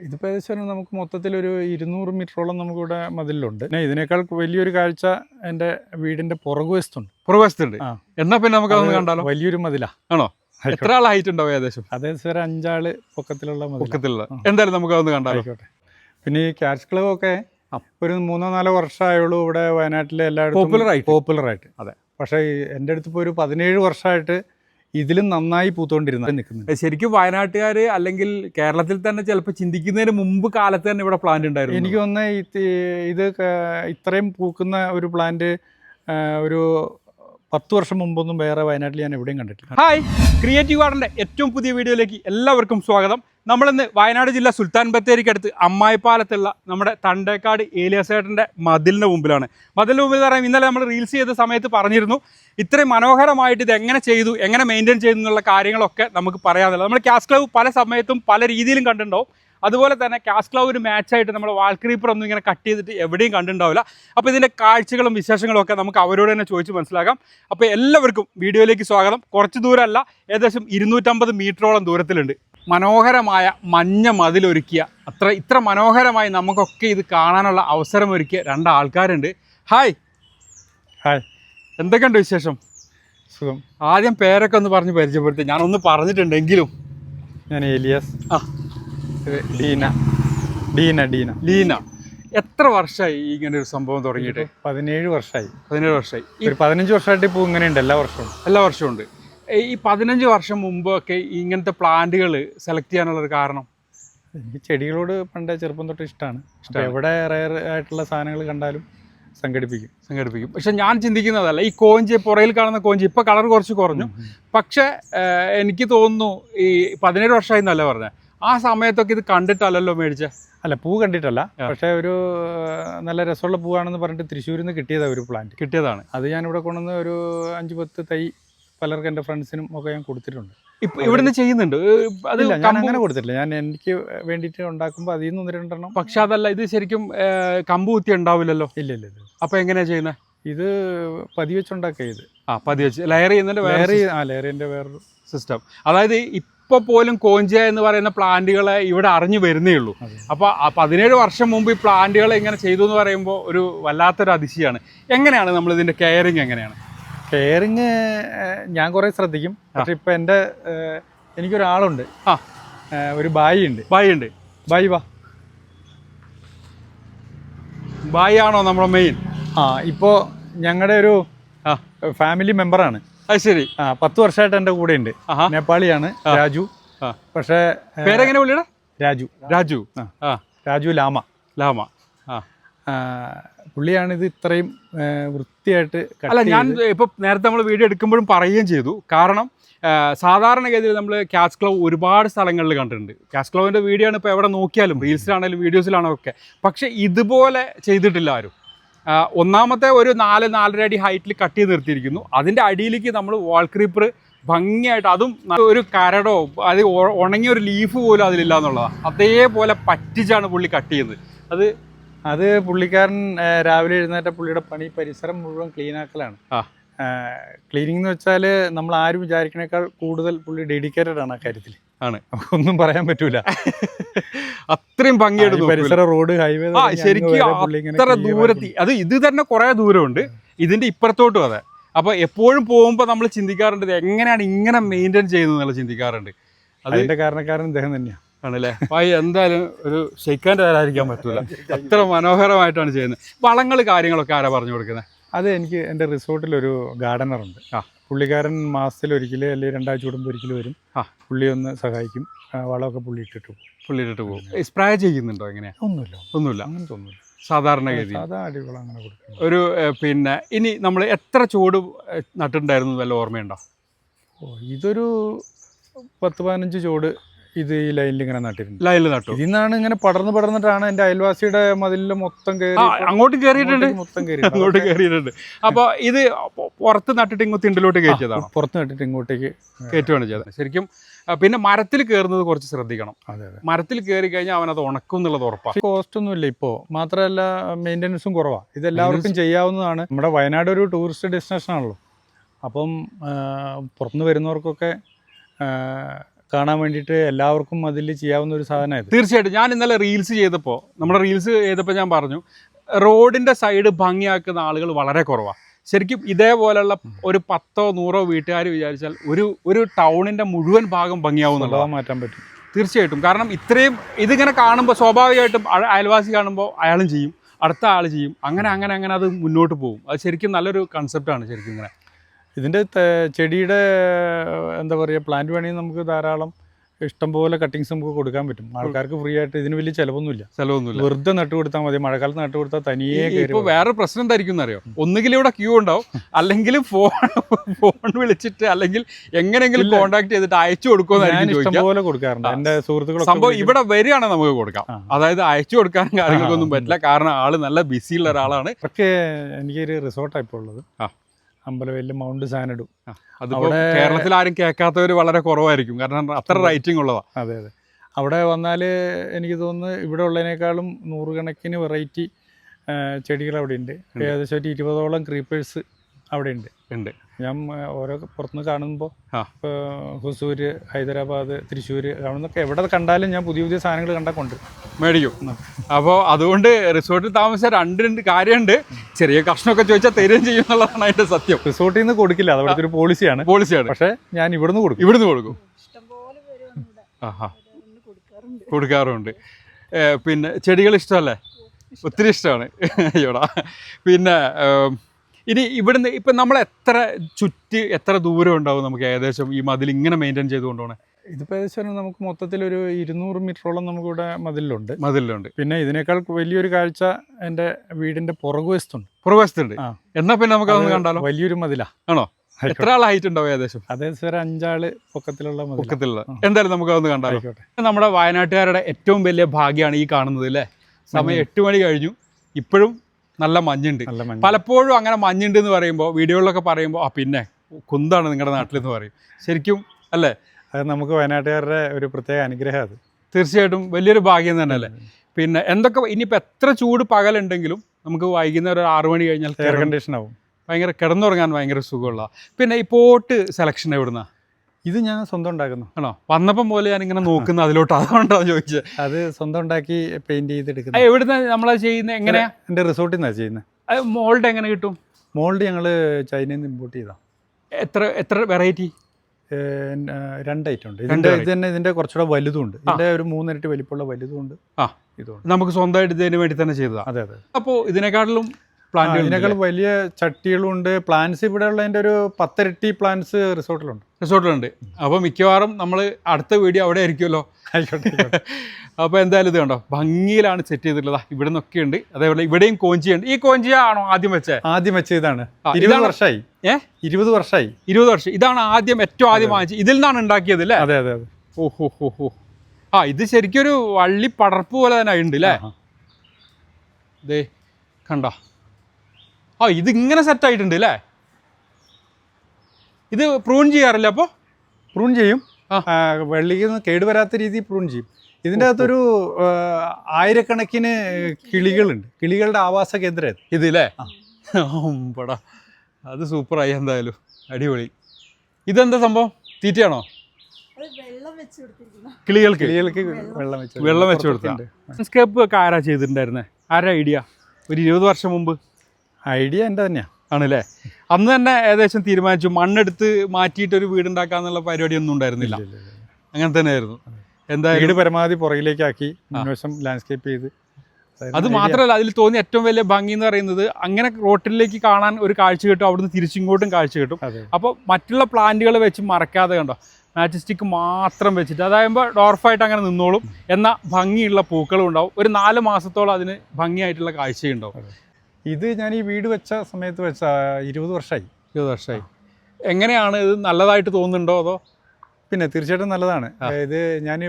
ഇതിപ്പോൾ ഏകദേശം നമുക്ക് മൊത്തത്തിൽ ഒരു ഇരുന്നൂറ് മീറ്ററോളം നമുക്കിവിടെ മതിലുണ്ട് പിന്നെ ഇതിനേക്കാൾ വലിയൊരു കാഴ്ച എന്റെ വീടിന്റെ പുറകുവശത്തുണ്ട്. പുറകുവശത്തുണ്ട്. ആ. എന്നാ പിന്നെ നമുക്ക് അതൊന്ന് അത് കണ്ടാലോ? വലിയൊരു മതിലാ. ആണോ? എത്ര ആൾ ഹൈറ്റ് ഉണ്ടാവും ഏകദേശം? അതേസം ഒരു അഞ്ചാൾ പൊക്കത്തിലുള്ള മതിൽ പൊക്കത്തിലുള്ള. എന്തായാലും നമുക്ക് അതൊന്ന് കണ്ടാലോ? ആയിക്കോട്ടെ. പിന്നെ ഈ ക്യാഷ് ക്ലബ് ഒക്കെ. ഒരു മൂന്നോ നാലോ വർഷമായുള്ളൂ ഇവിടെ വയനാട്ടിലെ എല്ലായിടത്തും Popular ആയിട്ട്. പോപ്പുലർ ആയിട്ട്. അതെ. പക്ഷേ ഈ എന്റെ അടുത്ത് ഇപ്പോൾ ഒരു പതിനേഴ് വർഷമായിട്ട് ഇതിലും നന്നായി പൂത്തോണ്ടിരുന്ന നിൽക്കുന്നത് ശരിക്കും വയനാട്ടുകാർ അല്ലെങ്കിൽ കേരളത്തിൽ തന്നെ ചിലപ്പോൾ ചിന്തിക്കുന്നതിന് മുമ്പ് കാലത്ത് തന്നെ ഇവിടെ പ്ലാന്റ് ഉണ്ടായിരുന്നു. എനിക്ക് തോന്നുന്നത് ഇത് ഇത്രയും പൂക്കുന്ന ഒരു പ്ലാന്റ് ഒരു പത്ത് വർഷം മുമ്പൊന്നും വേറെ വയനാട്ടിൽ ഞാൻ എവിടെയും കണ്ടിട്ടില്ല. ഹായ് ക്രിയേറ്റീവ് ഗാർഡന്റെ ഏറ്റവും പുതിയ വീഡിയോയിലേക്ക് എല്ലാവർക്കും സ്വാഗതം. നമ്മളിന്ന് വയനാട് ജില്ല സുൽത്താൻ ബത്തേരിക്കടുത്ത് അമ്മായിപ്പാലത്തുള്ള നമ്മുടെ തണ്ടേക്കാട് ഏലിയാസേട്ടന്റെ മതിലിന്റെ മുമ്പിലാണ്. മതിലിന്റെ മുമ്പിൽ പറയുമ്പോൾ ഇന്നലെ നമ്മൾ റീൽസ് ചെയ്ത സമയത്ത് പറഞ്ഞിരുന്നു ഇത്രയും മനോഹരമായിട്ട് ഇത് എങ്ങനെ ചെയ്തു എങ്ങനെ മെയിന്റെയിൻ ചെയ്തു എന്നുള്ള കാര്യങ്ങളൊക്കെ നമുക്ക് പറയാനുള്ളത് നമ്മൾ ക്യാഷ് ക്ലബ് പല സമയത്തും പല രീതിയിലും കണ്ടിട്ടുണ്ടാവും. അതുപോലെ തന്നെ ക്യാഷ് മാച്ച് മാച്ചായിട്ട് നമ്മൾ വാൾ ക്രീപ്പർ ഒന്നും ഇങ്ങനെ കട്ട് ചെയ്തിട്ട് എവിടെയും കണ്ടിട്ടുണ്ടാവില്ല. അപ്പോൾ ഇതിന്റെ കാഴ്ചകളും വിശേഷങ്ങളും ഒക്കെ നമുക്ക് അവരോട് തന്നെ ചോദിച്ച് മനസ്സിലാക്കാം. അപ്പോൾ എല്ലാവർക്കും വീഡിയോയിലേക്ക് സ്വാഗതം. കുറച്ച് ദൂരമല്ല ഏകദേശം ഇരുന്നൂറ്റമ്പത് മീറ്ററോളം ദൂരത്തിലുണ്ട്. മനോഹരമായ മഞ്ഞ മതിലൊരുക്കിയ അത്ര ഇത്ര മനോഹരമായി നമുക്കൊക്കെ ഇത് കാണാനുള്ള അവസരമൊരുക്കിയ രണ്ട് ആൾക്കാരുണ്ട് ഹായ് ഹായ് എന്തൊക്കെയുണ്ട് വിശേഷം? സുഖം. ആദ്യം പേരൊക്കെ ഒന്ന് പറഞ്ഞ് പരിചയപ്പെടുത്തി. ഞാനൊന്ന് പറഞ്ഞിട്ടുണ്ടെങ്കിലും. ഞാൻ ഏലിയാസ് ആ. ഡീന. ഡീന ഡീന. ലീന എത്ര വർഷമായി ഇങ്ങനെ ഒരു സംഭവം തുടങ്ങിയിട്ട്? പതിനേഴ് വർഷമായി പതിനേഴ് വർഷമായി ഈ ഒരു പതിനഞ്ച് വർഷമായിട്ട് ഇപ്പോൾ ഇങ്ങനെയുണ്ട് എല്ലാ വർഷവും. എല്ലാ വർഷവും ഉണ്ട്. ഈ പതിനഞ്ച് വർഷം മുമ്പൊക്കെ ഇങ്ങനത്തെ പ്ലാന്റുകൾ സെലക്ട് ചെയ്യാനുള്ളൊരു കാരണം? എനിക്ക് ചെടികളോട് പണ്ട് ചെറുപ്പം തൊട്ട് ഇഷ്ടമാണ് എവിടെ റയർ ആയിട്ടുള്ള സാധനങ്ങൾ കണ്ടാലും സംഘടിപ്പിക്കും. സംഘടിപ്പിക്കും. പക്ഷെ ഞാൻ ചിന്തിക്കുന്നതല്ല ഈ കോഞ്ചി പുറയിൽ കാണുന്ന കോഞ്ചി ഇപ്പോൾ കളർ കുറച്ച് കുറഞ്ഞു. പക്ഷേ എനിക്ക് തോന്നുന്നു ഈ പതിനേഴ് വർഷമായി എന്നല്ല പറഞ്ഞത് ആ സമയത്തൊക്കെ ഇത് കണ്ടിട്ടല്ലല്ലോ മേടിച്ച? അല്ല പൂ കണ്ടിട്ടല്ല. പക്ഷേ ഒരു നല്ല രസമുള്ള പൂവാണെന്ന് പറഞ്ഞിട്ട് തൃശ്ശൂരിൽ നിന്ന് കിട്ടിയതാണ് ഒരു പ്ലാന്റ് കിട്ടിയതാണ്. അത് ഞാൻ ഇവിടെ കൊണ്ടുവന്ന് ഒരു അഞ്ച് പത്ത് തൈ പലർക്കും എന്റെ ഫ്രണ്ട്സിനും ഒക്കെ ഞാൻ കൊടുത്തിട്ടുണ്ട്. ഇപ്പൊ ഇവിടുന്ന് ചെയ്യുന്നുണ്ട്? അതില്ല ഞാൻ അങ്ങനെ കൊടുത്തിട്ടില്ല. ഞാൻ എനിക്ക് വേണ്ടിയിട്ട് ഉണ്ടാക്കുമ്പോൾ അതിൽ നിന്ന് ഒന്ന് രണ്ടെണ്ണം. പക്ഷെ അതല്ല ഇത് ശരിക്കും കമ്പ് കുത്തി ഉണ്ടാവില്ലല്ലോ? ഇല്ല ഇല്ല ഇല്ല. അപ്പൊ എങ്ങനെയാ ചെയ്യുന്നത് ഇത് പതി വെച്ചുണ്ടാക്കുക ഇത്. ആ പതി വെച്ച് ലെയർ ചെയ്യുന്നതിന്റെ വേറെ ആ ലേറിന്റെ വേറൊരു സിസ്റ്റം അതായത് ഇപ്പൊ പോലും കോഞ്ചിയ എന്ന് പറയുന്ന പ്ലാന്റുകളെ ഇവിടെ അറിഞ്ഞു വരുന്നേ ഉള്ളൂ. അപ്പോൾ അപ്പൊ പതിനേഴ് വർഷം മുമ്പ് ഈ പ്ലാന്റുകൾ ഇങ്ങനെ ചെയ്തു എന്ന് പറയുമ്പോൾ ഒരു വല്ലാത്തൊരു അതിശയാണ്. എങ്ങനെയാണ് നമ്മൾ ഇതിന്റെ കെയറിങ് എങ്ങനെയാണ്? കെയറിങ് ഞാൻ കുറേ ശ്രദ്ധിക്കും. പക്ഷെ ഇപ്പം എന്റെ എനിക്കൊരാളുണ്ട്. ആ. ഒരു ബായി ഉണ്ട് ബായി ഉണ്ട് ബായി വാ. ബായി ആണോ നമ്മുടെ മെയിൻ ആ ഇപ്പോൾ ഞങ്ങളുടെ ഒരു ഫാമിലി മെമ്പറാണ്. അത് ശരി. ആ പത്ത് വർഷമായിട്ട് എന്റെ കൂടെ ഉണ്ട്. നേപ്പാളിയാണ് രാജു. പക്ഷേ പേരെങ്ങനെ വിളിയുടെ രാജു. രാജു. ആ. രാജു ലാമ. ലാമ. പുള്ളിയാണ് ഇത് ഇത്രയും വൃത്തിയായിട്ട് അല്ല ഞാൻ ഇപ്പൊ നേരത്തെ നമ്മൾ വീഡിയോ എടുക്കുമ്പോഴും പറയുകയും ചെയ്തു. കാരണം സാധാരണഗതിയിൽ നമ്മൾ ക്യാഷ് ക്ലവ് ഒരുപാട് സ്ഥലങ്ങളിൽ കണ്ടിട്ടുണ്ട്. ക്യാഷ് ക്ലവിന്റെ വീഡിയോ ആണ് ഇപ്പോൾ എവിടെ നോക്കിയാലും റീൽസിലാണെങ്കിലും വീഡിയോസിലാണോ ഒക്കെ. പക്ഷേ ഇതുപോലെ ചെയ്തിട്ടില്ല ആരും. ഒന്നാമത്തെ ഒരു നാല് നാലര അടി ഹൈറ്റിൽ കട്ട് ചെയ്ത് നിർത്തിയിരിക്കുന്നു. അതിന്റെ അടിയിലേക്ക് നമ്മൾ വാൾ ക്രീപ്പർ ഭംഗിയായിട്ട് അതും ഒരു കരടോ അത് ഉണങ്ങിയ ഒരു ലീഫ് പോലും അതിലില്ല എന്നുള്ളതാണ് അതേപോലെ പറ്റിച്ചാണ് പുള്ളി കട്ട് ചെയ്യുന്നത് അത് അത് പുള്ളിക്കാരൻ രാവിലെ എഴുന്നേറ്റ പുള്ളിയുടെ പണി പരിസരം മുഴുവൻ ക്ലീൻ ആക്കലാണ്. ആ. ക്ലീനിങ് എന്ന് വെച്ചാൽ നമ്മൾ ആരും വിചാരിക്കണേക്കാൾ കൂടുതൽ പുള്ളി ഡെഡിക്കേറ്റഡ് ആണ് ആ കാര്യത്തിൽ ആണ്. ഒന്നും പറയാൻ പറ്റൂല. അത്രയും ഭംഗിയായിട്ട് പരിസര റോഡ് ഹൈവേ ആ ശരിക്കും അത്ര ദൂരത്തി അത് ഇത് തന്നെ കുറെ ദൂരമുണ്ട്. ഇതിന്റെ ഇപ്പുറത്തോട്ടും അതെ. അപ്പൊ എപ്പോഴും പോകുമ്പോൾ നമ്മൾ ചിന്തിക്കാറുണ്ട് എങ്ങനെയാണ് ഇങ്ങനെ മെയിന്റെയിൻ ചെയ്യുന്നത് എന്നുള്ള ചിന്തിക്കാറുണ്ട്. അതിന്റെ കാരണക്കാരൻ ഇദ്ദേഹം തന്നെയാണ് ആണല്ലേ? ഭായി എന്തായാലും ഒരു ഷെയ്ക്കാന്റെ തരാതിരിക്കാൻ പറ്റില്ല അത്ര മനോഹരമായിട്ടാണ് ചെയ്യുന്നത്. വളങ്ങൾ കാര്യങ്ങളൊക്കെ ആരാ പറഞ്ഞു കൊടുക്കുന്നത് അത് എനിക്ക് എന്റെ റിസോർട്ടിൽ ഒരു ഗാർഡനർ ഉണ്ട്. ആ. പുള്ളിക്കാരൻ മാസത്തിൽ ഒരിക്കൽ അല്ലെങ്കിൽ രണ്ടാഴ്ച കൂടുമ്പോൾ ഒരിക്കൽ വരും. ആ. പുള്ളി ഒന്ന് സഹായിക്കും. വളമൊക്കെ പുള്ളി ഇട്ടിട്ട് പോകും. പുള്ളി ഇട്ടിട്ട് പോകും സ്പ്രേ ചെയ്യുന്നുണ്ടോ എങ്ങനെയാ? ഒന്നുമില്ല. ഒന്നുമില്ല. അങ്ങനത്തെ ഒന്നുമില്ല. സാധാരണഗതി സാധാ അടിവളം അങ്ങനെ കൊടുക്കും ഒരു പിന്നെ ഇനി നമ്മൾ എത്ര ചൂട് നട്ടിട്ടുണ്ടായിരുന്നു വല്ല ഓർമ്മയുണ്ടോ? ഓ ഇതൊരു പത്ത് പതിനഞ്ച് ചോട് ഇത് ഈ ലൈനിൽ ഇങ്ങനെ നട്ടിരുന്നു ലൈനിൽ നട്ടു. ഇന്നാണ് ഇങ്ങനെ പടർന്ന് പടർന്നിട്ടാണ് എന്റെ അയൽവാസിയുടെ മതിലിൽ മൊത്തം കയറി അങ്ങോട്ട് കയറിയിട്ടുണ്ട് മൊത്തം കയറി അങ്ങോട്ട് കയറിയിട്ടുണ്ട് അപ്പൊ ഇത് പുറത്ത് നട്ടിട്ട് ഇങ്ങോട്ട് തിണ്ടിലോട്ട് കയറ്റിയതാണ്? പുറത്ത് നട്ടിട്ട് ഇങ്ങോട്ടേക്ക് കയറ്റുകയാണ് ചെയ്തത്. ശരിക്കും പിന്നെ മരത്തിൽ കയറുന്നത് കുറച്ച് ശ്രദ്ധിക്കണം. അതെ അതെ. മരത്തിൽ കയറി കഴിഞ്ഞാൽ അവനത് ഉണക്കും എന്നുള്ളത് ഉറപ്പാണ് കോസ്റ്റ് ഒന്നുമില്ല ഇപ്പോൾ മാത്രമല്ല മെയിന്റനൻസും കുറവാണ് ഇതെല്ലാവർക്കും ചെയ്യാവുന്നതാണ്. നമ്മുടെ വയനാട് ഒരു ടൂറിസ്റ്റ് ഡെസ്റ്റിനേഷൻ ആണല്ലോ. അപ്പം പുറത്തുനിന്ന് വരുന്നവർക്കൊക്കെ കാണാൻ വേണ്ടിയിട്ട് എല്ലാവർക്കും അതിൽ ചെയ്യാവുന്ന ഒരു സാധനമായിരുന്നു തീർച്ചയായിട്ടും. ഞാൻ ഇന്നലെ റീൽസ് ചെയ്തപ്പോൾ നമ്മുടെ റീൽസ് ചെയ്തപ്പോൾ ഞാൻ പറഞ്ഞു റോഡിന്റെ സൈഡ് ഭംഗിയാക്കുന്ന ആളുകൾ വളരെ കുറവാണ് ശരിക്കും ഇതേപോലെയുള്ള ഒരു പത്തോ നൂറോ വീട്ടുകാർ വിചാരിച്ചാൽ ഒരു ഒരു ടൗണിന്റെ മുഴുവൻ ഭാഗം ഭംഗിയാവുന്നുള്ളതാണ് സ്വഭാവം മാറ്റാൻ പറ്റും. തീർച്ചയായിട്ടും. കാരണം ഇത്രയും ഇതിങ്ങനെ കാണുമ്പോൾ സ്വാഭാവികമായിട്ടും അയൽവാസി കാണുമ്പോൾ അയാളും ചെയ്യും അടുത്ത ആൾ ചെയ്യും അങ്ങനെ അങ്ങനെ അങ്ങനെ അത് മുന്നോട്ട് പോകും. അത് ശരിക്കും നല്ലൊരു കൺസെപ്റ്റാണ് ശരിക്കും ഇങ്ങനെ. ഇതിന്റെ ചെടിയുടെ എന്താ പറയുക പ്ലാന്റ് വേണമെങ്കിൽ നമുക്ക് ധാരാളം ഇഷ്ടംപോലെ കട്ടിങ്സ് നമുക്ക് കൊടുക്കാൻ പറ്റും. ആൾക്കാർക്ക് ഫ്രീ ആയിട്ട് ഇതിന് വലിയ ചിലവൊന്നുമില്ല. ചിലവൊന്നുമില്ല. വെറുതെ നട്ടു കൊടുത്താൽ മതി മഴക്കാലത്ത് നട്ടു കൊടുത്താൽ തനിയെ ഇപ്പോൾ വേറെ പ്രശ്നം എന്തായിരിക്കും എന്നറിയോ? ഒന്നുകിൽ ഇവിടെ ക്യൂ ഉണ്ടാവും അല്ലെങ്കിൽ ഫോൺ ഫോൺ വിളിച്ചിട്ട് അല്ലെങ്കിൽ എങ്ങനെയെങ്കിലും. കോൺടാക്ട് ചെയ്തിട്ട് അയച്ചു ഞാൻ കൊടുക്കുമെന്നായിരിക്കും ഇഷ്ടംപോലെ കൊടുക്കാറുണ്ട്. എന്റെ സുഹൃത്തുക്കളൊക്കെ സംഭവം ഇവിടെ വരികയാണെങ്കിൽ നമുക്ക് കൊടുക്കാം. അതായത് അയച്ചു കൊടുക്കാൻ കാര്യങ്ങൾക്കൊന്നും പറ്റില്ല. കാരണം ആൾ നല്ല ബിസിയുള്ള ഒരാളാണ്. പക്ഷേ എനിക്കൊരു റിസോർട്ടാണ് ഇപ്പോൾ ഉള്ളത്. ആ. അമ്പലവയലിൽ മൗണ്ട് സാനഡു അവിടെ- കേരളത്തിൽ ആരും കേൾക്കാത്തവർ വളരെ കുറവായിരിക്കും. കാരണം അത്ര റൈറ്റിംഗ് ഉള്ളതാ. അതെ അതെ. അവിടെ വന്നാൽ എനിക്ക് തോന്നുന്നു ഇവിടെ ഉള്ളതിനേക്കാളും നൂറുകണക്കിന് വെറൈറ്റി ചെടികൾ അവിടെ ഉണ്ട്. ഏകദേശം ഒരു ഇരുപതോളം ക്രീപ്പേഴ്സ് അവിടെ ഉണ്ട്. ഉണ്ട്. ഞാൻ ഓരോ പുറത്തുനിന്ന് കാണുമ്പോൾ ആ. ഹുസൂർ ഹൈദരാബാദ് തൃശ്ശൂർ അവിടുന്നൊക്കെ എവിടെ കണ്ടാലും ഞാൻ പുതിയ പുതിയ സാധനങ്ങൾ കണ്ടാൽ കൊണ്ട് മേടിക്കും. അപ്പോൾ അതുകൊണ്ട് റിസോർട്ടിൽ താമസിച്ച രണ്ട് രണ്ട് കാര്യമുണ്ട് ചെറിയ കഷ്ണമൊക്കെ ചോദിച്ചാൽ തരുകയും ചെയ്യും എന്നുള്ളതാണ് അതിന്റെ സത്യം. റിസോർട്ടിൽ നിന്ന് കൊടുക്കില്ല. അത് അവിടുത്തെ ഒരു പോളിസിയാണ്. പോളിസിയാണ്. പക്ഷേ ഞാൻ ഇവിടുന്ന് കൊടുക്കും. ഇവിടുന്ന് കൊടുക്കും. ആഹാ. കൊടുക്കാറുണ്ട്. കൊടുക്കാറുണ്ട്. പിന്നെ ചെടികൾ ഇഷ്ടമല്ലേ? ഒത്തിരി ഇഷ്ടമാണ്. അയ്യോടാ പിന്നെ ഇനി ഇവിടുന്ന് ഇപ്പം നമ്മൾ എത്ര ചുറ്റി എത്ര ദൂരം ഉണ്ടാവും നമുക്ക് ഏകദേശം ഈ മതിൽ ഇങ്ങനെ മെയിന്റെയിൻ ചെയ്ത് കൊണ്ടുപോകണേ ഇതിപ്പോൾ ഏകദേശം നമുക്ക് മൊത്തത്തിൽ ഒരു ഇരുന്നൂറ് മീറ്ററോളം നമുക്കിവിടെ മതിലുണ്ട്. മതിലുണ്ട്. പിന്നെ ഇതിനേക്കാൾ വലിയൊരു കാഴ്ച എന്റെ വീടിന്റെ പുറകുവശത്തുണ്ട് പുറകുവശത്തുണ്ട് ആ. എന്നാ പിന്നെ നമുക്ക് അതൊന്ന് കണ്ടാലോ? വലിയൊരു മതിലാ. ആണോ? എത്ര ആൾ ഹൈറ്റ് ഉണ്ടാവും ഏകദേശം? ഏകദേശം ഒരു അഞ്ചാൾ പൊക്കത്തിലുള്ള പൊക്കത്തിലുള്ള. എന്തായാലും നമുക്ക് അതൊന്ന് കണ്ടാലോ? നമ്മുടെ വയനാട്ടുകാരുടെ ഏറ്റവും വലിയ ഭാഗ്യമാണ് ഈ കാണുന്നത് അല്ലേ സമയം എട്ട് മണി കഴിഞ്ഞു. ഇപ്പോഴും നല്ല മഞ്ഞുണ്ട്. പലപ്പോഴും അങ്ങനെ മഞ്ഞുണ്ട് എന്ന് പറയുമ്പോൾ വീഡിയോകളിലൊക്കെ പറയുമ്പോൾ ആ പിന്നെ കുന്താണ് നിങ്ങളുടെ നാട്ടിൽ എന്ന് പറയും. ശരിക്കും അല്ലേ? അത് നമുക്ക് വയനാട്ടുകാരുടെ ഒരു പ്രത്യേക അനുഗ്രഹം അത്. തീർച്ചയായിട്ടും വലിയൊരു ഭാഗ്യം തന്നെയല്ലേ? പിന്നെ എന്തൊക്കെ ഇനിയിപ്പോൾ എത്ര ചൂട് പകലുണ്ടെങ്കിലും നമുക്ക് വൈകുന്നേരം ഒരു ആറു മണി കഴിഞ്ഞാൽ എയർ കണ്ടീഷൻ ആവും ഭയങ്കര കിടന്നുറങ്ങാൻ ഭയങ്കര സുഖമുള്ള. പിന്നെ ഈ പോട്ട് സെലക്ഷൻ എവിടുന്ന? ഇത് ഞാൻ സ്വന്തം ഉണ്ടാക്കുന്നു. ആണോ? വന്നപ്പം പോലെ ഞാൻ ഇങ്ങനെ നോക്കുന്നത് അതിലോട്ട്. അതുകൊണ്ടാണ് ചോദിച്ചത്? അത് സ്വന്തം ഉണ്ടാക്കി പെയിന്റ് ചെയ്തെടുക്കുന്നത് എവിടുന്ന നമ്മളത് ചെയ്യുന്നത് എങ്ങനെയാ? എന്റെ റിസോർട്ടിൽ നിന്നാണ് ചെയ്യുന്നത് അത് മോൾഡ് എങ്ങനെ കിട്ടും? മോൾഡ് ഞങ്ങൾ ചൈനയിൽ നിന്ന് ഇമ്പോർട്ട് ചെയ്താ. എത്ര എത്ര വെറൈറ്റി രണ്ട് ഐറ്റം ഉണ്ട്. ഇതിന്റെ ഇത് തന്നെ ഇതിന്റെ കുറച്ചുകൂടെ വലുതുണ്ട്. ഇതിന്റെ ഒരു മൂന്നിരട്ടി വലിപ്പമുള്ള വലുതുണ്ട്. ആ. ഇതുണ്ട്. നമുക്ക് സ്വന്തമായിട്ട് ഇതിന് വേണ്ടി തന്നെ ചെയ്തതാണ് അതെ അതെ. അപ്പോൾ ഇതിനെക്കാട്ടിലും പ്ലാന്റുകൾ ഇതിനേക്കാൾ വലിയ ചട്ടികളും ഉണ്ട് പ്ലാന്റ്സ് ഇവിടെ ഉള്ളതിന്റെ ഒരു പത്തിരട്ടി പ്ലാന്റ്സ് റിസോർട്ടിലുണ്ട് റിസോർട്ടിലുണ്ട് അപ്പോൾ മിക്കവാറും നമ്മൾ അടുത്ത വീഡിയോ അവിടെ ആയിരിക്കുമല്ലോ. ആയിക്കോട്ടെ. അപ്പോൾ എന്തായാലും ഇത് കണ്ടോ? ഭംഗിയിലാണ് സെറ്റ് ചെയ്തിട്ടുള്ളത്. ഇവിടെ നിന്നൊക്കെ ഉണ്ട്. അതേപോലെ ഇവിടെയും കോഞ്ചിയുണ്ട് ഈ കോഞ്ചിയ ആണോ ആദ്യം വെച്ചേ? ആദ്യം വെച്ച ഇതാണ് ആ, ഇരുപത് വർഷമായി ഏ? ഇരുപത് വർഷമായി ഇരുപത് വർഷം. ഇതാണ് ആദ്യം ഏറ്റവും ആദ്യം വാങ്ങിച്ചത്. ഇതിൽ നിന്നാണ് ഉണ്ടാക്കിയത് അല്ലേ? അതെ അതെ അതെ. ഓ ഹോ ഹോ ആ ഇത് ശരിക്കും ഒരു വള്ളി പടർപ്പ് പോലെ തന്നെ ഉണ്ട് അല്ലേ? ഇതേ കണ്ട? ആ ഇത് ഇങ്ങനെ സെറ്റ് ആയിട്ടുണ്ട് അല്ലേ ഇത് പ്രൂൺ ചെയ്യാറില്ല അപ്പോൾ പ്രൂൺ ചെയ്യും. ആ. ആ, വെള്ളിക്ക് കേടുവരാത്ത രീതിയിൽ പ്രൂൺ ചെയ്യും. ഇതിന്റെ അകത്തൊരു ആയിരക്കണക്കിന് കിളികളുണ്ട്. കിളികളുടെ ആവാസ കേന്ദ്രം ഇത്. പടാ. അല്ലേ അത് സൂപ്പറായി എന്തായാലും. അടിപൊളി. ഇതെന്താ സംഭവം? തീറ്റയാണോ? അത് വെള്ളം വെച്ച് കിളികൾക്ക്? കിളികൾക്ക് വെള്ളം. വെച്ച് വെള്ളം വെച്ച് കൊടുത്തിട്ടുണ്ട് ലാൻഡ്സ്കേപ്പ് ഒക്കെ ആരാ ചെയ്തിട്ടുണ്ടായിരുന്നേ? ആരാ ഐഡിയ ഒരു ഇരുപത് വർഷം മുമ്പ്? ഐഡിയ എന്റെ തന്നെയാണ് ആണല്ലേ? അന്ന് തന്നെ ഏകദേശം തീരുമാനിച്ചു മണ്ണെടുത്ത് മാറ്റിയിട്ട് ഒരു വീടുണ്ടാക്കാന്നുള്ള പരിപാടിയൊന്നും ഉണ്ടായിരുന്നില്ല. അങ്ങനെ തന്നെ ആയിരുന്നു എന്താ വീട് പരമാവധി പുറകിലേക്കാക്കി മുൻവശം ലാൻഡ്സ്കേപ്പ് ചെയ്ത്. അത് മാത്രമല്ല അതിൽ തോന്നിയ ഏറ്റവും വലിയ ഭംഗി എന്ന് പറയുന്നത് അങ്ങനെ റോട്ടിലേക്ക് കാണാൻ ഒരു കാഴ്ച കിട്ടും അവിടുന്ന് തിരിച്ചിങ്ങോട്ടും കാഴ്ച കിട്ടും. അപ്പോൾ മറ്റുള്ള പ്ലാന്റുകൾ വെച്ച് മറക്കാതെ കണ്ടോ? മാറ്റിസ്റ്റിക് മാത്രം വെച്ചിട്ട് അതാകുമ്പോൾ ഡോർഫായിട്ട് അങ്ങനെ നിന്നോളും. എന്നാൽ ഭംഗിയുള്ള പൂക്കളും ഉണ്ടാവും. ഒരു നാല് മാസത്തോളം അതിന് ഭംഗിയായിട്ടുള്ള കാഴ്ചയുണ്ടാവും. ഇത് ഞാൻ ഈ വീട് വെച്ച സമയത്ത് വെച്ച ഇരുപത് വർഷമായി ഇരുപത് വർഷമായി എങ്ങനെയാണ് ഇത് നല്ലതായിട്ട് തോന്നുന്നുണ്ടോ അതോ? പിന്നെ തീർച്ചയായിട്ടും നല്ലതാണ്. ഇത് ഞാൻ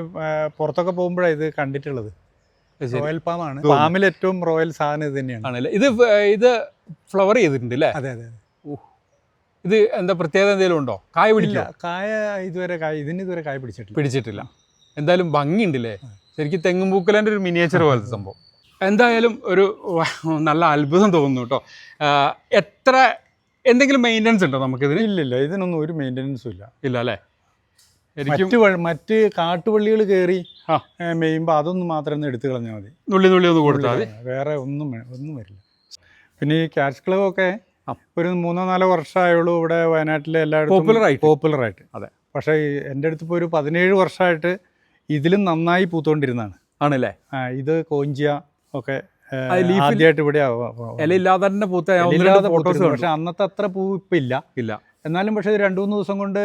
പുറത്തൊക്കെ പോകുമ്പോഴാണ് ഇത് കണ്ടിട്ടുള്ളത്. റോയൽ പാമാണ്. പാമിൽ ഏറ്റവും റോയൽ സാധനം ഇത് തന്നെയാണ്. ആണല്ലേ? ഇത് ഇത് ഫ്ലവർ ചെയ്തിട്ടുണ്ട് അല്ലേ? അതെ അതെ. ഇത് എന്താ പ്രത്യേകത എന്തെങ്കിലും ഉണ്ടോ? കായ പിടിക്കില്ല കായ ഇതുവരെ കായ ഇതിന് ഇതുവരെ കായ പിടിച്ചിട്ടില്ല. പിടിച്ചിട്ടില്ല. എന്തായാലും ഭംഗിയുണ്ടല്ലേ ശരിക്കും തെങ്ങും പൂക്കലന്റെ ഒരു മിനിയേച്ചർ പോലത്തെ സംഭവം. എന്തായാലും ഒരു നല്ല അത്ഭുതം തോന്നുന്നു കേട്ടോ എത്ര എന്തെങ്കിലും മെയിന്റനൻസ് ഉണ്ടോ നമുക്കിതിന്? ഇല്ല ഇല്ല ഇതിനൊന്നും ഒരു മെയിന്റനൻസും ഇല്ല. ഇല്ല അല്ലേ? മറ്റ് കാട്ടുവള്ളികൾ കയറി. മെയ്യുമ്പോൾ അതൊന്നും മാത്രം ഒന്ന് എടുത്തു കളഞ്ഞാൽ മതി. നുള്ളി നുള്ളി ഒന്ന് കൊടുത്താൽ മതി. വേറെ ഒന്നും ഒന്നും വരില്ല. പിന്നെ ഈ ക്യാഷ് ക്ലബ് ഒക്കെ. ഒരു മൂന്നോ നാലോ വർഷമായുള്ളൂ ഇവിടെ വയനാട്ടിലെ എല്ലായിടത്തും. പോപ്പുലർ ആയിട്ട്. അതെ. പക്ഷേ എന്റെ അടുത്ത് ഇപ്പോൾ ഒരു പതിനേഴ് വർഷമായിട്ട് ഇതിലും നന്നായി പൂത്തുകൊണ്ടിരുന്നതാണ് ആണല്ലേ? ഇത് കോഞ്ചിയ ഒക്കെ ആദ്യമായിട്ട് ഇവിടെ തന്നെ പൂത്ത ഫോട്ടോസ്. പക്ഷെ അന്നത്തെ അത്ര പൂ ഇപ്പം ഇല്ല. ഇല്ല. എന്നാലും പക്ഷെ ഇത് രണ്ടു മൂന്ന് ദിവസം കൊണ്ട്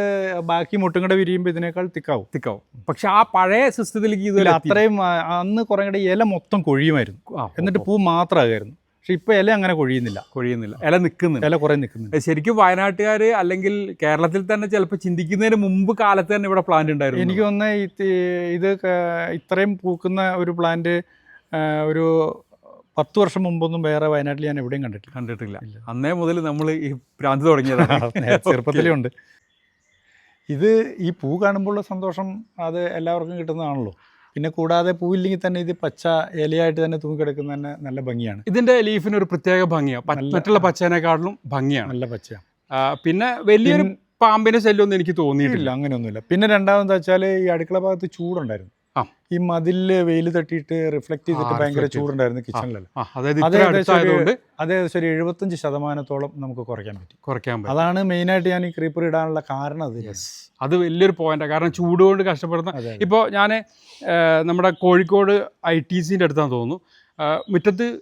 ബാക്കി മുട്ടും കൂടെ വിരിയുമ്പോൾ ഇതിനേക്കാൾ തിക്കാവും. തിക്കാവും. പക്ഷെ ആ പഴയ സിസ്റ്റത്തിലേക്ക് ഇത് അത്രയും അന്ന് കുറേ കൂടെ ഇല മൊത്തം കൊഴിയുമായിരുന്നു. എന്നിട്ട് പൂ മാത്രമായിരുന്നു പക്ഷെ ഇപ്പൊ ഇല അങ്ങനെ കൊഴിയുന്നില്ല. കൊഴിയുന്നില്ല. ഇല നിൽക്കുന്നു ഇല കുറേ നിൽക്കുന്നുണ്ട്. ശരിക്കും വയനാട്ടുകാർ അല്ലെങ്കിൽ കേരളത്തിൽ തന്നെ ചിലപ്പോൾ ചിന്തിക്കുന്നതിന് മുമ്പ് കാലത്ത് തന്നെ ഇവിടെ പ്ലാന്റ് ഉണ്ടായിരുന്നു. എനിക്ക് തോന്നുന്നത് ഇത് ഇത്രയും പൂക്കുന്ന ഒരു പ്ലാന്റ് ഒരു പത്ത് വർഷം മുമ്പൊന്നും വേറെ വയനാട്ടിൽ ഞാൻ എവിടെയും കണ്ടിട്ടില്ല. കണ്ടിട്ടില്ല. അന്നേ മുതൽ നമ്മൾ ഈ ഭ്രാന്ത് തുടങ്ങിയതാണ്. ചെറുപ്പത്തിലേ ഉണ്ട് ഇത് ഈ പൂ കാണുമ്പോഴുള്ള സന്തോഷം അത് എല്ലാവർക്കും കിട്ടുന്നതാണല്ലോ. പിന്നെ കൂടാതെ പൂവില്ലെങ്കിൽ തന്നെ ഇത് പച്ച ഇലയായിട്ട് തന്നെ തൂങ്ങിക്കിടക്കുന്ന തന്നെ നല്ല ഭംഗിയാണ്. ഇതിന്റെ ലീഫിന് ഒരു പ്രത്യേക ഭംഗിയാണ് മറ്റുള്ള പച്ചേനെക്കാട്ടിലും ഭംഗിയാണ്. നല്ല പച്ചയാണ് പിന്നെ വലിയൊരു പാമ്പിന്റെ ശല്യമൊന്നും എനിക്ക് തോന്നിയിട്ടില്ല. അങ്ങനെയൊന്നുമില്ല. പിന്നെ രണ്ടാമതെന്ന് വെച്ചാൽ ഈ അടുക്കള ഭാഗത്ത് ചൂടുണ്ടായിരുന്നു. ഈ മതിലിൽ വെയിൽ തട്ടിയിട്ട് റിഫ്ലക്ട് ചെയ്തിട്ട് ഭയങ്കര. ചൂടുണ്ടായിരുന്നു കിച്ചണിലല്ലോ അതേകദേശം ഒരു- എഴുപത്തഞ്ച് ശതമാനത്തോളം നമുക്ക് കുറയ്ക്കാൻ പറ്റി. കുറയ്ക്കാൻ പറ്റും. അതാണ് മെയിൻ ആയിട്ട് ഞാൻ ഈ ക്രീപ്പർ ഇടാനുള്ള കാരണം അത് അത് വലിയൊരു പോയിന്റാണ് കാരണം ചൂട് കൊണ്ട് കഷ്ടപ്പെടുന്ന ഇപ്പോൾ ഞാൻ നമ്മുടെ കോഴിക്കോട് ഐ ടി സിന്റെ അടുത്താന്ന് തോന്നുന്നു. മുറ്റത്ത്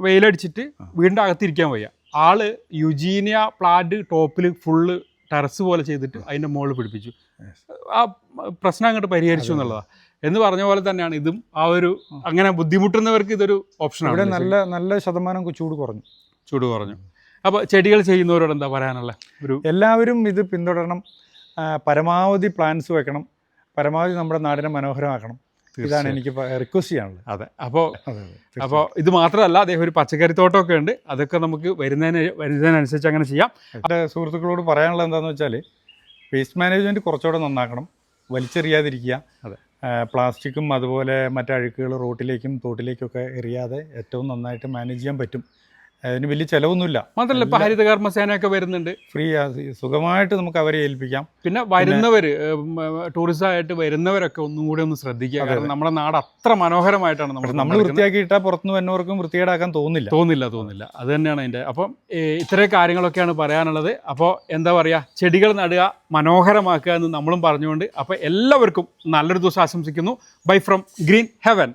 വെയിലടിച്ചിട്ട് വീടിന്റെ അകത്തിരിക്കാൻ വയ്യ. ആൾ യുജീനിയ പ്ലാന്റ് ടോപ്പിൽ ഫുള്ള് ടെറസ് പോലെ ചെയ്തിട്ട് അതിന്റെ മുകളിൽ പിടിപ്പിച്ചു. ആ പ്രശ്നം അങ്ങോട്ട് പരിഹരിച്ചു എന്നുള്ളതാണ് എന്ന് പറഞ്ഞ പോലെ തന്നെയാണ് ഇതും ആ ഒരു അങ്ങനെ ബുദ്ധിമുട്ടുന്നവർക്ക് ഇതൊരു ഇവിടെ ആണ്. നല്ല നല്ല ശതമാനം ചൂട് കുറഞ്ഞു. ചൂട് കുറഞ്ഞു. അപ്പോൾ ചെടികൾ ചെയ്യുന്നവരോട് എന്താ പറയാനുള്ള? ഒരു എല്ലാവരും ഇത് പിന്തുടരണം. പരമാവധി പ്ലാന്റ്സ് വെക്കണം. പരമാവധി നമ്മുടെ നാടിനെ മനോഹരമാക്കണം. ഇതാണ് എനിക്ക് റിക്വസ്റ്റ് ചെയ്യാനുള്ളത്. അതെ. അപ്പോൾ അപ്പോൾ ഇത് മാത്രമല്ല അദ്ദേഹം ഒരു പച്ചക്കറി തോട്ടമൊക്കെ ഉണ്ട്. അതൊക്കെ നമുക്ക് വരുന്നതിന് വരുന്നതിനനുസരിച്ച് അങ്ങനെ ചെയ്യാം. എന്റെ സുഹൃത്തുക്കളോട് പറയാനുള്ളത് എന്താണെന്ന് വെച്ചാൽ വേസ്റ്റ് മാനേജ്മെന്റ് കുറച്ചുകൂടെ നന്നാക്കണം. വലിച്ചെറിയാതിരിക്കുക. അതെ. പ്ലാസ്റ്റിക്കും അതുപോലെ മറ്റഴുക്കുകൾ റോട്ടിലേക്കും തോട്ടിലേക്കൊക്കെ എറിയാതെ ഏറ്റവും നന്നായിട്ട് മാനേജ് ചെയ്യാൻ പറ്റും. അതിന് വലിയ ചിലവൊന്നുമില്ല. മാത്രമല്ല ഇപ്പൊ ഹരിതകർമ്മസേനയൊക്കെ വരുന്നുണ്ട്. ഫ്രീ സുഖമായിട്ട് നമുക്ക് അവരെ ഏൽപ്പിക്കാം. പിന്നെ വരുന്നവര് ടൂറിസ്റ്റ് ആയിട്ട് വരുന്നവരൊക്കെ ഒന്നും കൂടി ഒന്ന് ശ്രദ്ധിക്കുക. കാരണം നമ്മുടെ നാട് അത്ര മനോഹരമായിട്ടാണ് നമ്മൾ നമ്മൾ വൃത്തിയാക്കിയിട്ടാൽ പുറത്തുനിന്ന് വരുന്നവർക്കും വൃത്തികേടാക്കാൻ തോന്നില്ല തോന്നില്ല തോന്നില്ല അത് തന്നെയാണ് അതിന്റെ അപ്പം ഇത്രയും കാര്യങ്ങളൊക്കെയാണ് പറയാനുള്ളത്. അപ്പോൾ എന്താ പറയാ ചെടികൾ നടുക മനോഹരമാക്കുക എന്ന് നമ്മളും പറഞ്ഞുകൊണ്ട് അപ്പോൾ എല്ലാവർക്കും നല്ലൊരു ദിവസം ആശംസിക്കുന്നു. Bye from green heaven